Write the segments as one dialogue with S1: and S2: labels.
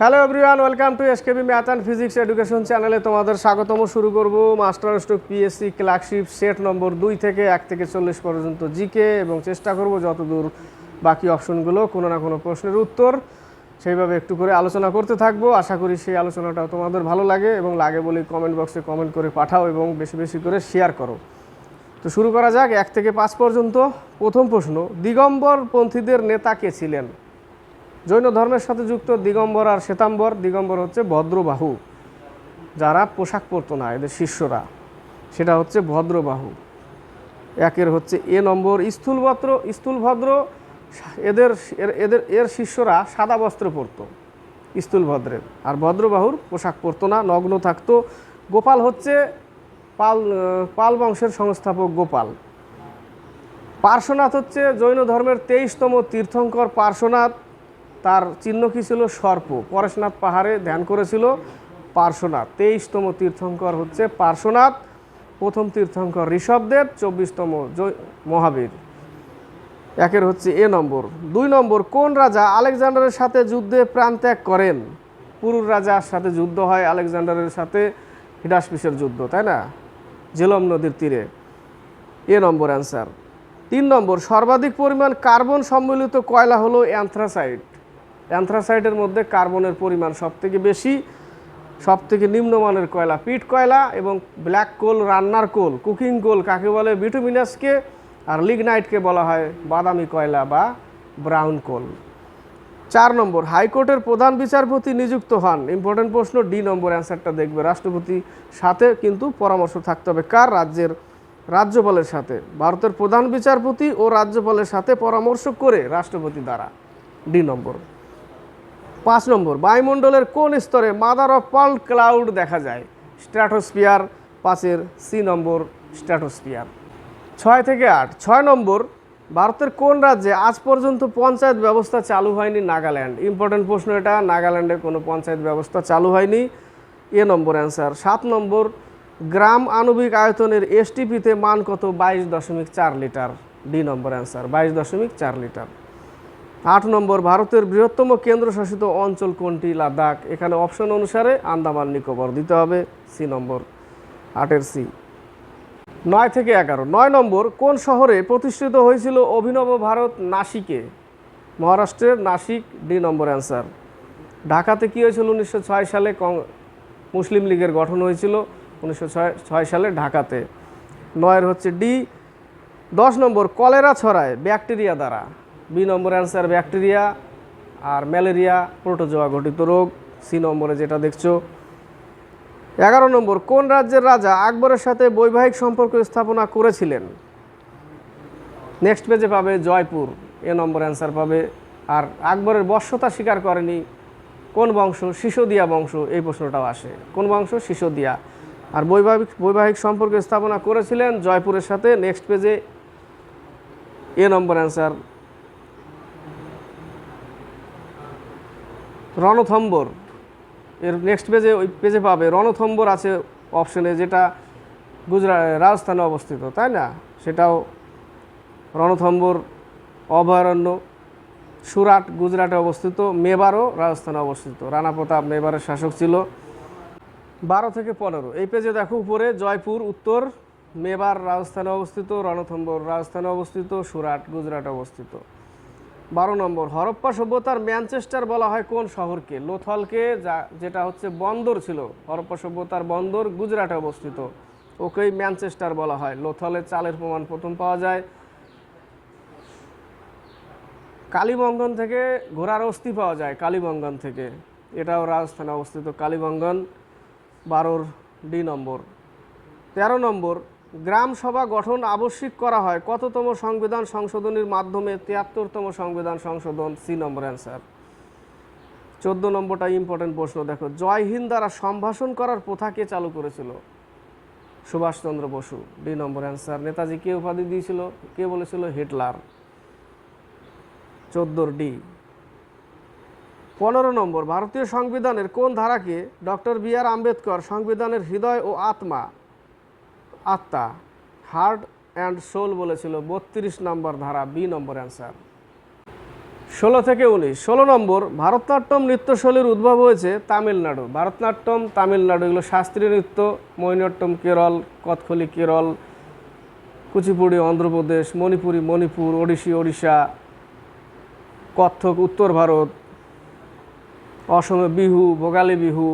S1: Hello everyone welcome to SKB math and physics education চ্যানেলে তোমাদের স্বাগতম। শুরু করব master stroke PSC clerkship set number দুই থেকে এক থেকে চল্লিশ পর্যন্ত জিকে এবং চেষ্টা করব যতদূর বাকি অপশনগুলো কোনো না কোনো প্রশ্নের উত্তর। সেইভাবে একটু করে আলোচনা করতে থাকব। আশা করি সেই আলোচনাটাও তোমাদের ভালো লাগে এবং লাগে বলে কমেন্ট বক্সে কমেন্ট করে পাঠাও এবং বেশি বেশি করে শেয়ার করো। তো শুরু করা যাক, এক থেকে পাঁচ পর্যন্ত। প্রথম প্রশ্ন দিগম্বর পন্থীদের নেতা কে ছিলেন? জৈন ধর্মের সাথে যুক্ত দিগম্বর আর শ্বেতাম্বর। দিগম্বর হচ্ছে ভদ্রবাহু, যারা পোশাক পরতো না, এদের শিষ্যরা। সেটা হচ্ছে ভদ্রবাহু। একের হচ্ছে এ নম্বর স্থূলভদ্র স্থূলভদ্র। এদের এদের, এর শিষ্যরা সাদা বস্ত্র পরতো, স্থূলভদ্রের। আর ভদ্রবাহুর পোশাক পরতো না, নগ্ন থাকতো। গোপাল হচ্ছে পাল পাল বংশের সংস্থাপক গোপাল। পার্শ্বনাথ হচ্ছে জৈন ধর্মের তেইশতম তীর্থঙ্কর পার্শ্বনাথ। তার চিহ্ন কী ছিল? সর্প। পরেশনাথ পাহাড়ে ধ্যান করেছিল পার্শ্বনাথ। তেইশতম তীর্থঙ্কর হচ্ছে পার্শ্বনাথ, প্রথম তীর্থঙ্কর ঋষভদেব, চব্বিশতম মহাবীর। একের হচ্ছে এ নম্বর। দুই নম্বর, কোন রাজা আলেকজান্ডারের সাথে যুদ্ধে প্রাণত্যাগ করেন? পুরুর রাজার সাথে যুদ্ধ হয়, আলেকজান্ডারের সাথে হিডাসপিসের যুদ্ধ, তাই না? জেলম নদীর তীরে। A number answer. তিন নম্বর, সর্বাধিক পরিমাণ কার্বন সম্মিলিত কয়লা হলো অ্যান্থ্রাসাইট। অ্যান্থ্রাসাইটের মধ্যে কার্বনের পরিমাণ সবথেকে বেশি, সবথেকে নিম্নমানের কয়লা? পিট কয়লা এবং ব্ল্যাক কোল, রান্নার কোল, কুকিং কোল কাকে বলে? বিটুমিনাসকে আর লিগনাইটকে বলা হয় বাদামি কয়লা বা ব্রাউন কোল। চার নম্বর, হাইকোর্টের প্রধান বিচারপতি নিযুক্ত হন। ইম্পর্টেন্ট প্রশ্ন, ডি নম্বর অ্যান্সারটা দেখবে রাষ্ট্রপতি সাথে, কিন্তু পরামর্শ থাকতে হবে কার রাজ্যের রাজ্যপালের সাথে? ভারতের প্রধান বিচারপতি ও রাজ্যপালের সাথে পরামর্শ করে রাষ্ট্রপতি দ্বারা। D number. পাঁচ নম্বর, বায়ুমণ্ডলের কোন স্তরে মাদার অফ পাল ক্লাউড দেখা যায়? স্ট্র্যাটোস্পিয়ার পাঁচের সি নম্বর স্ট্র্যাটোস্পিয়ার ছয় থেকে আট, ছয় নম্বর, ভারতের কোন রাজ্যে আজ পর্যন্ত পঞ্চায়েত ব্যবস্থা চালু হয়নি? নাগাল্যান্ড। ইম্পর্টেন্ট প্রশ্ন এটা, নাগাল্যান্ডে কোনো পঞ্চায়েত ব্যবস্থা চালু হয়নি? A number answer. সাত নম্বর, গ্রাম আণবিক আয়তনের এসটিপিতে মান কত? বাইশ দশমিক চার লিটার। D number answer. বাইশ দশমিক চার লিটার। আট নম্বর, ভারতের বৃহত্তম কেন্দ্রশাসিত অঞ্চল কোনটি? লাদাখ। এখানে অপশন অনুসারে আন্দামান, নিকোবর। দিতে হবে সি নম্বর, আটের সি। নয় থেকে এগারো। নয় নম্বর, কোন শহরে প্রতিষ্ঠিত হয়েছিল অভিনব ভারত নাসিকে? মহারাষ্ট্রের নাসিক, ডি নম্বর অ্যান্সার। ঢাকাতে কী হয়েছিল উনিশশো ছয় সালে? মুসলিম লীগের গঠন হয়েছিল উনিশশো ছয় ছয় সালে ঢাকাতে। নয়ের হচ্ছে ডি। দশ নম্বর, কলেরা ছড়ায় ব্যাকটেরিয়া দ্বারা। বি নম্বর অ্যান্সার ব্যাকটেরিয়া আর ম্যালেরিয়া, প্রোটোজোয়া ঘটিত রোগ। সি নম্বরে যেটা দেখছ, এগারো নম্বর, কোন রাজ্যের রাজা আকবরের সাথে বৈবাহিক সম্পর্ক স্থাপনা করেছিলেন? নেক্সট পেজে পাবে জয়পুর, এ নম্বর অ্যান্সার পাবে। আর আকবরের বর্ষতা স্বীকার করেনি, কোন বংশ? শিশোদিয়া বংশ, এই প্রশ্নটাও আসে। কোন বংশ? শিশোদিয়া আর বৈবাহিক বৈবাহিক সম্পর্ক স্থাপনা করেছিলেন জয়পুরের সাথে, নেক্সট পেজে এ নম্বর অ্যান্সার রণথম্বর। এর নেক্সট পেজে ওই পেজে পাবে, রণথম্বর আছে অপশনে যেটা গুজরাট রাজস্থানে অবস্থিত, তাই না? সেটাও রণথম্বর, অভয়ারণ্য, সুরাট, গুজরাটে অবস্থিত, মেবারও রাজস্থানে অবস্থিত। রানা প্রতাপ মেবারের শাসক ছিল। বারো থেকে পনেরো। এই পেজে দেখো উপরে, জয়পুর, উত্তর, মেবার রাজস্থানে অবস্থিত, রণথম্বর রাজস্থানে অবস্থিত, সুরাট, গুজরাটে অবস্থিত। বারো নম্বর, হরপ্পা সভ্যতার ম্যানচেস্টার বলা হয় কোন শহরকে? লোথলকে, যা, যেটা হচ্ছে বন্দর ছিল, হরপ্পা সভ্যতার বন্দর গুজরাটে অবস্থিত। ওকেই ম্যানচেস্টার বলা হয়। লোথলে চালের প্রমাণ প্রথম পাওয়া যায়। কালীবঙ্গন থেকে ঘোড়ার অস্থি পাওয়া যায়, কালীবঙ্গন থেকে। এটাও রাজস্থানে অবস্থিত কালীবঙ্গন, বারোর ডি নম্বর। তেরো নম্বর গ্রাম সভা গঠন আবশ্যিক করা হয়। কততম সংবিধান সংশোধনীর মাধ্যমে তিয়াত্তরতম সংবিধান সংশোধন? C number answer. চোদ্দ নম্বরটা ইম্পর্টেন্ট প্রশ্ন, দেখো। জয় হিন্দ দ্বারা সম্ভাষণ করার প্রথা কে চালু করেছিল? Subhash Chandra Basu. D number answer. Netaji কে উপাধি দিয়েছিল? কে বলেছিল? হিটলার। চোদ্দোর ডি। পনেরো নম্বর, ভারতীয় সংবিধানের কোন ধারাকে ডক্টর বি আর আম্বেদকর সংবিধানের হৃদয় ও আত্মা আত্মা হার্ট অ্যান্ড সোল বলেছিল বত্রিশ নম্বর ধারা, বি নম্বর অ্যান্সার ষোলো থেকে উনিশ। ষোলো নম্বর, ভারতনাট্যম নৃত্যশৈলীর উদ্ভব হয়েছে তামিলনাড়ু। ভারতনাট্যম, তামিলনাড়ু এগুলো শাস্ত্রীয় নৃত্য। মৈনাট্যম কেরল কথকলি কেরল, কুচিপুড়ি, অন্ধ্রপ্রদেশ, মণিপুরি, মণিপুর, ওড়িশি, ওড়িশা, কত্থক, উত্তর ভারত, অসমে বিহু, ভোগালী বিহু,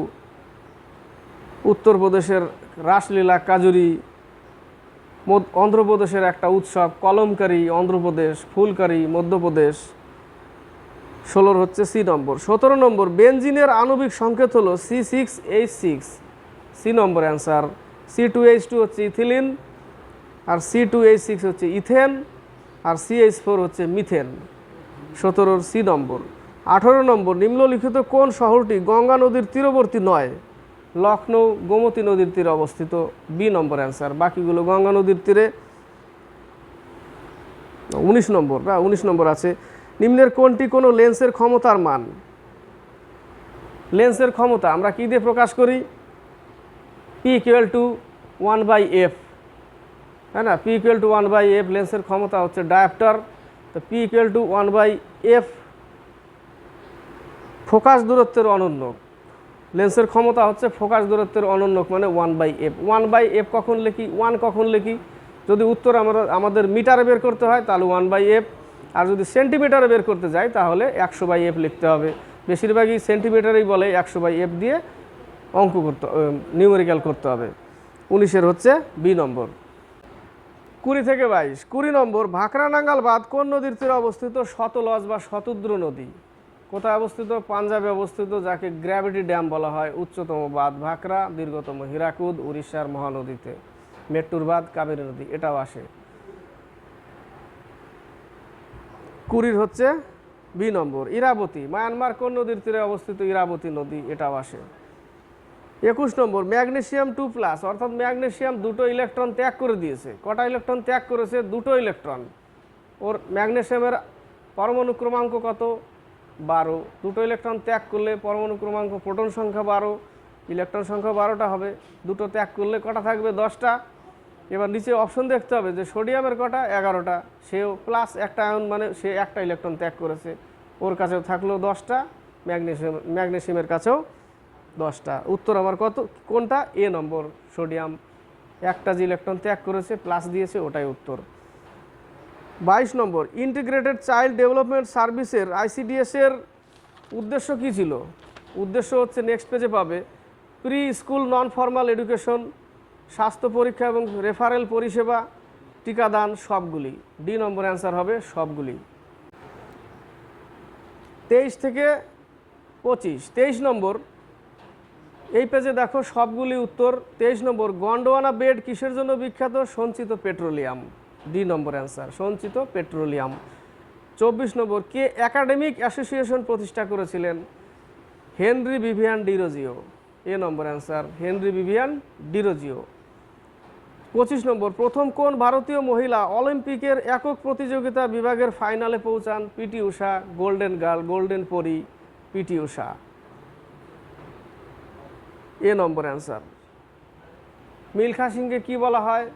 S1: উত্তরপ্রদেশের রাসলীলা, কাজুরি অন্ধ্রপ্রদেশের একটা উৎসব, কলমকারি অন্ধ্রপ্রদেশ, ফুলকারি মধ্যপ্রদেশ। ষোলোর হচ্ছে সি নম্বর। সতেরো নম্বর বেঞ্জিনের আণবিক সংকেত হলো C six H six. C number answer, C two H two হচ্ছে ইথিলিন, আর সি টু এইচ সিক্স হচ্ছে ইথেন, আর সি এইচ ফোর হচ্ছে মিথেন। সতেরোর সি নম্বর। আঠারো নম্বর, নিম্নলিখিত কোন শহরটি গঙ্গা নদীর তীরবর্তী নয়? লখনৌ গোমতী নদীর তীরে অবস্থিত বি নম্বর অ্যান্সার বাকিগুলো গঙ্গা নদীর তীরে। উনিশ নম্বর, না, উনিশ নম্বর আছে। নিম্নের কোনটি? কোনো লেন্সের ক্ষমতার মান। লেন্সের ক্ষমতা, আমরা কী দিয়ে প্রকাশ করি? P equal to one by F হ্যাঁ না? P equal to one by F লেন্সের ক্ষমতা হচ্ছে ডায়াপ্টার তো P equal to one by F focus দূরত্বের অনন্যক লেন্সের ক্ষমতা হচ্ছে ফোকাস দূরত্বের অনন্যক মানে one by F one by F কখন লিখি? ওয়ান কখন লেখি? যদি উত্তর আমরা, আমাদের মিটারে বের করতে হয়, তাহলে ওয়ান বাই এফ আর যদি সেন্টিমিটারে বের করতে যাই, তাহলে একশো বাই এফ লিখতে হবে। বেশিরভাগই সেন্টিমিটারেই বলে একশো বাই এফ দিয়ে অঙ্ক করতে নিউমেরিক্যাল করতে হবে। উনিশের হচ্ছে বি নম্বর। কুড়ি থেকে বাইশ। কুড়ি নম্বর ভাকরা নাঙ্গাল বাঁধ কোন নদীর তীরে অবস্থিত? শতলজ বা শতদ্র নদী। কোথায় অবস্থিত? পাঞ্জাবে অবস্থিত, যাকে গ্র্যাভিটি ড্যাম বলা হয়, উচ্চতম বাঁধ ভাকরা, দীর্ঘতম হীরাকুদ, উড়িষ্যার মহানদীতে। মেট্টুর বাঁধ কাবেরী নদী, এটাও আসে। কুড়ির হচ্ছে বি নম্বর, ইরাবতী। মায়ানমার কোন নদীর তীরে অবস্থিত ইরাবতী নদী, এটাও আসে। একুশ নম্বর ম্যাগনেশিয়াম টু প্লাস, অর্থাৎ ম্যাগনেশিয়াম দুটো ইলেকট্রন ত্যাগ করে দিয়েছে। কটা ইলেকট্রন ত্যাগ করেছে? দুটো ইলেকট্রন। ওর ম্যাগনেশিয়ামের পরমাণু ক্রমাঙ্ক কত? বারো। দুটো ইলেকট্রন ত্যাগ করলে পরমাণু ক্রমাঙ্ক প্রোটন সংখ্যা বারো ইলেকট্রন সংখ্যা বারোটা হবে। দুটো ত্যাগ করলে কটা থাকবে? দশটা। এবার নিচে অপশন দেখতে হবে যে সোডিয়ামের কটা? এগারোটা। সেও প্লাস একটা আয়ন মানে সে একটা ইলেকট্রন ত্যাগ করেছে। ওর কাছেও থাকল দশটা ম্যাগনেসিয়াম ম্যাগনেসিয়ামের কাছেও দশটা। উত্তর আমার কত? কোনটা? এ নম্বর সোডিয়াম একটা যে ইলেকট্রন ত্যাগ করেছে প্লাস দিয়েছে, ওটাই উত্তর। বাইশ নম্বর ইন্টিগ্রেটেড চাইল্ড ডেভেলপমেন্ট সার্ভিসের আইসিডিএস এর উদ্দেশ্য কী ছিল? উদ্দেশ্য হচ্ছে নেক্সট পেজে পাবে pre school non formal education স্বাস্থ্য পরীক্ষা এবং রেফারেল পরিষেবা, টিকাদান সবগুলি। ডি নম্বর অ্যান্সার হবে সবগুলি। তেইশ থেকে পঁচিশ। তেইশ নম্বর, এই পেজে দেখো সবগুলি উত্তর। তেইশ নম্বর, গন্ডোয়ানা বেড কিসের জন্য বিখ্যাত? সঞ্চিত পেট্রোলিয়াম। D number answer. সঞ্চিত পেট্রোলিয়াম। চব্বিশ নম্বর, কে একাডেমিক অ্যাসোসিয়েশন প্রতিষ্ঠা করেছিলেন? Henry Vivian Derozio A number answer, Henry Vivian Derozio পঁচিশ নম্বর, প্রথম কোন ভারতীয় মহিলা অলিম্পিকের একক প্রতিযোগিতা বিভাগের ফাইনালে পৌঁছান? PT Usha, golden girl, golden পরি, PT Usha. A number answer. Milkha সিংকে কী বলা হয়?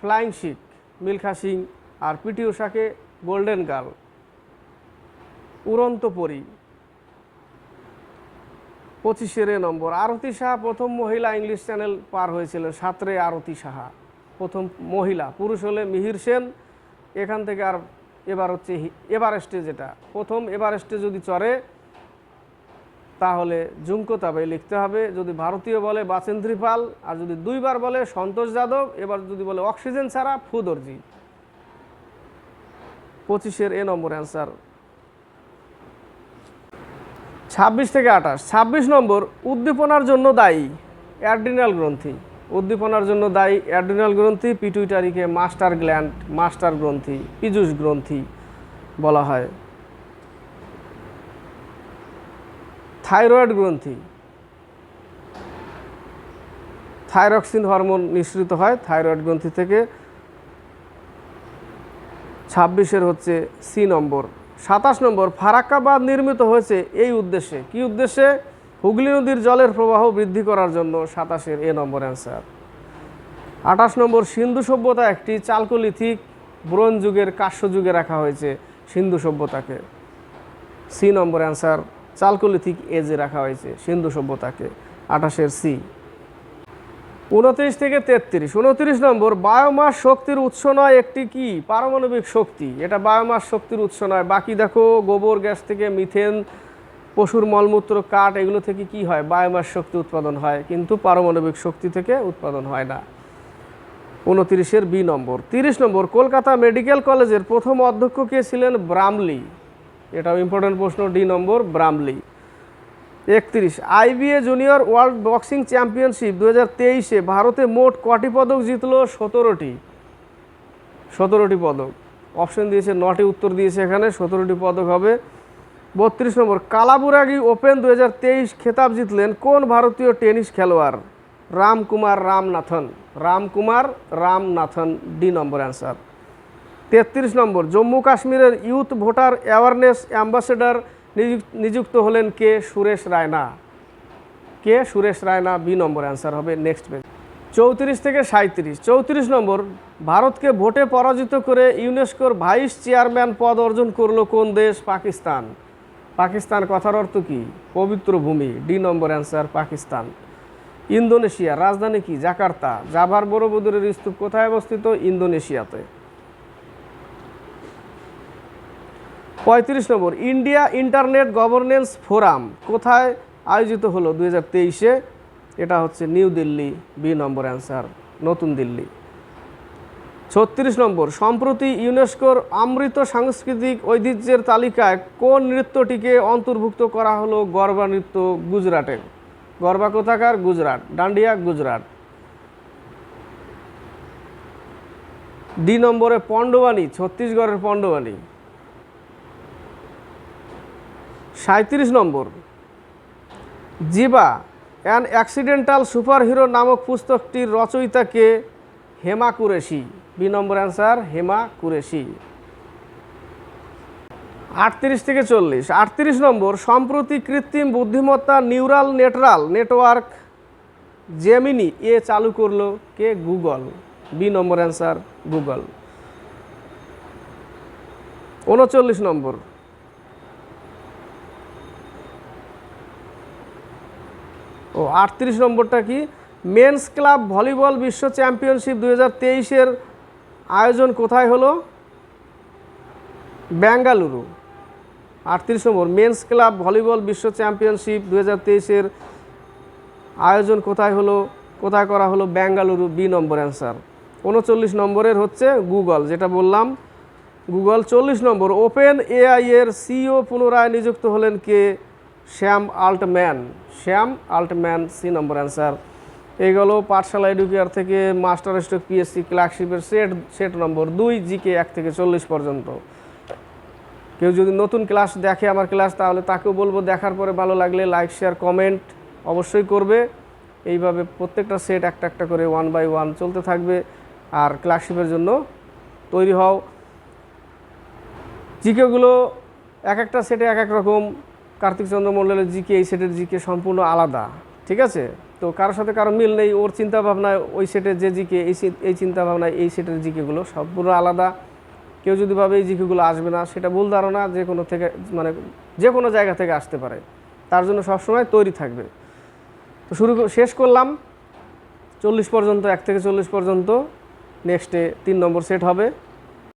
S1: ফ্লাইং শিক মিলখা সিং আর পিটি উষাকে গোল্ডেন গার্ল উড়ন্ত পরি। পঁচিশের নম্বর, আরতি সাহা প্রথম মহিলা ইংলিশ চ্যানেল পার হয়েছিলেন সাঁতরে আরতি সাহা। প্রথম মহিলা, পুরুষ হলে মিহির সেন, এখান থেকে আর এবার হচ্ছে এভারেস্টে যেটা। প্রথম এভারেস্টে যদি চড়ে তাহলে জুমকো তাবে লিখতে হবে, যদি ভারতীয় বলে বাচেন্দ্রী পাল আর যদি দুইবার বলে সন্তোষ যাদব, এবার যদি বলে অক্সিজেন ছাড়া ফুদর্জি। পঁচিশের এ নম্বর অ্যান্সার। ছাব্বিশ থেকে আঠাশ। ছাব্বিশ নম্বর, উদ্দীপনার জন্য দায়ী অ্যাড্রিনাল গ্রন্থি। উদ্দীপনার জন্য দায়ী অ্যাড্রিনাল গ্রন্থি, পিটুইটারিকে মাস্টার গ্ল্যান্ড, মাস্টার গ্রন্থি পিজুস গ্রন্থি বলা হয়। থাইরয়েড গ্রন্থি। থাইরক্সিন হরমোন নিঃসৃত হয়, থাইরয়েড গ্রন্থি থেকে। ছাব্বিশের হচ্ছে সি নম্বর। সাতাশ নম্বর ফারাক্কা বাঁধ নির্মিত হয়েছে এই উদ্দেশ্যে। কি উদ্দেশ্যে? হুগলি নদীর জলের প্রবাহ বৃদ্ধি করার জন্য সাতাশের এ নম্বর অ্যান্সার। আঠাশ নম্বর, সিন্ধু সভ্যতা একটি চালকোলিথিক ব্রোঞ্জ যুগের কাশ্য যুগে রাখা হয়েছে সিন্ধু সভ্যতাকে। C number answer. চালকোলিথিক এজে রাখা হয়েছে, সিন্ধু সভ্যতাকে, আঠাশের সি। উনত্রিশ থেকে তেত্রিশ, উনত্রিশ নম্বর, বায়োমাস শক্তির উৎস নয় একটি কি? পারমাণবিক শক্তি। এটা বায়োমাস শক্তির উৎস নয়। বাকি দেখো, গোবর, গ্যাস থেকে মিথেন, পশুর মলমূত্র, কাঠ, এগুলো থেকে কি হয়? বায়োমাস শক্তি উৎপাদন হয়, কিন্তু পারমাণবিক শক্তি থেকে উৎপাদন হয় না। উনত্রিশের বি নম্বর। তিরিশ নম্বর, কলকাতা মেডিকেল কলেজের প্রথম অধ্যক্ষ কে ছিলেন? ব্রামলি এটাও ইম্পর্টেন্ট প্রশ্ন ডি নম্বর ব্রামলি একত্রিশ IBA junior world boxing championship দু তেইশে ভারতে মোট কটি পদক জিতলো? সতেরোটি। সতেরোটি পদক। অপশন দিয়েছে, নটি উত্তর দিয়েছে এখানে, সতেরোটি পদক হবে। বত্রিশ নম্বর, কালাবুরাগি ওপেন দু হাজার তেইশ খেতাব জিতলেন কোন ভারতীয় টেনিস খেলোয়াড়? Ramkumar Ramanathan. Ramkumar Ramanathan D number answer তেত্রিশ নম্বর, জম্মু কাশ্মীরের ইউথ ভোটার অ্যাওয়ারনেস অ্যাম্বাসেডার নিযুক্ত হলেন কে সুরেশ রায়না। কে Suresh Raina? B number answer হবে নেক্সট পেজ। চৌত্রিশ থেকে সাঁত্রিশ চৌত্রিশ নম্বর, ভারতকে ভোটে পরাজিত করে ইউনেস্কোর ভাইস চেয়ারম্যান পদ অর্জন করল কোন দেশ? পাকিস্তান। পাকিস্তান কথার অর্থ কি? পবিত্র ভূমি। D number answer, Pakistan. Indonesia, রাজধানী কি? জাকার্তা। জাভার বড়বুদুরের স্তূপ কোথায় অবস্থিত? ইন্দোনেশিয়াতে। পঁয়ত্রিশ number, India internet governance forum কোথায় আয়োজিত হলো দুই হাজার তেইশে? এটা হচ্ছে New Delhi, B number answer, নতুন দিল্লি। ছত্রিশ নম্বর, সম্প্রতি ইউনেস্কোর অমৃত সাংস্কৃতিক ঐতিহ্যের তালিকায় কোন নৃত্যটিকে অন্তর্ভুক্ত করা হলো গরবা নৃত্য গুজরাটের গরবা কোথাকার? গুজরাট, ডান্ডিয়া, গুজরাট। ডি নম্বরে পণ্ডবাণী, ছত্তিশগড়ের পণ্ডবাণী। সাঁত্রিশ নম্বর। জিবা অ্যান অ্যাক্সিডেন্টাল সুপারহিরো নামক পুস্তকটির রচয়িতাকে Hema Qureshi. B number answer, Hema Qureshi. আটত্রিশ থেকে চল্লিশ। আটত্রিশ নম্বর, সম্প্রতি কৃত্রিম বুদ্ধিমত্তা নিউরাল নেটরাল নেটওয়ার্ক জেমিনি এ চালু করল কে? Google. B number answer, Google. উনচল্লিশ নম্বর। ও, আটত্রিশ নম্বরটা কি? মেন্স ক্লাব ভলিবল বিশ্ব চ্যাম্পিয়নশিপ দু হাজার আয়োজন কোথায় হলো? বেঙ্গালুরু আটত্রিশ নম্বর, মেন্স ক্লাব ভলিবল বিশ্ব চ্যাম্পিয়নশিপ দু হাজার আয়োজন কোথায় হলো? কোথায় করা হলো? Bengaluru B number answer. উনচল্লিশ নম্বরের হচ্ছে গুগল, যেটা বললাম। গুগল চল্লিশ নম্বর, ওপেন এআই এর সিও পুনরায় নিযুক্ত হলেন কে? শ্যাম আল্টম্যান শ্যাম আল্টম্যান সি নম্বর অ্যান্সার এই গেল পাঠশালা এডুকেয়ার থেকে মাস্টার স্ট্রোক পিএসসি ক্লার্কশিপের সেট সেট নম্বর দুই জিকে এক থেকে চল্লিশ পর্যন্ত। কেউ যদি নতুন ক্লাস দেখে আমার ক্লাস তাহলে তাকেও বলব দেখার পরে ভালো লাগলে লাইক শেয়ার কমেন্ট অবশ্যই করবে। এইভাবে প্রত্যেকটা সেট একটা একটা করে ওয়ান বাই ওয়ান চলতে থাকবে। আর ক্লার্কশিপের জন্য তৈরি হও। জিকেগুলো এক একটা সেটে এক এক রকম। কার্তিক চন্দ্র মণ্ডলের জিকে, এই সেটের জিকে সম্পূর্ণ আলাদা, ঠিক আছে? তো কারোর সাথে কারও মিল নেই, ওর চিন্তা ভাবনায় ওই সেটের যে জিকে, এই এই চিন্তা ভাবনায় এই সেটের জিকেগুলো সম্পূর্ণ আলাদা। কেউ যদি ভাবে এই জিকেগুলো আসবে না, সেটা ভুল ধারণা, যে কোনো থেকে মানে যে কোনো জায়গা থেকে আসতে পারে। তার জন্য সবসময় তৈরি থাকবে। তো শুরু শেষ করলাম। চল্লিশ পর্যন্ত, এক থেকে চল্লিশ পর্যন্ত নেক্সটে তিন নম্বর সেট হবে।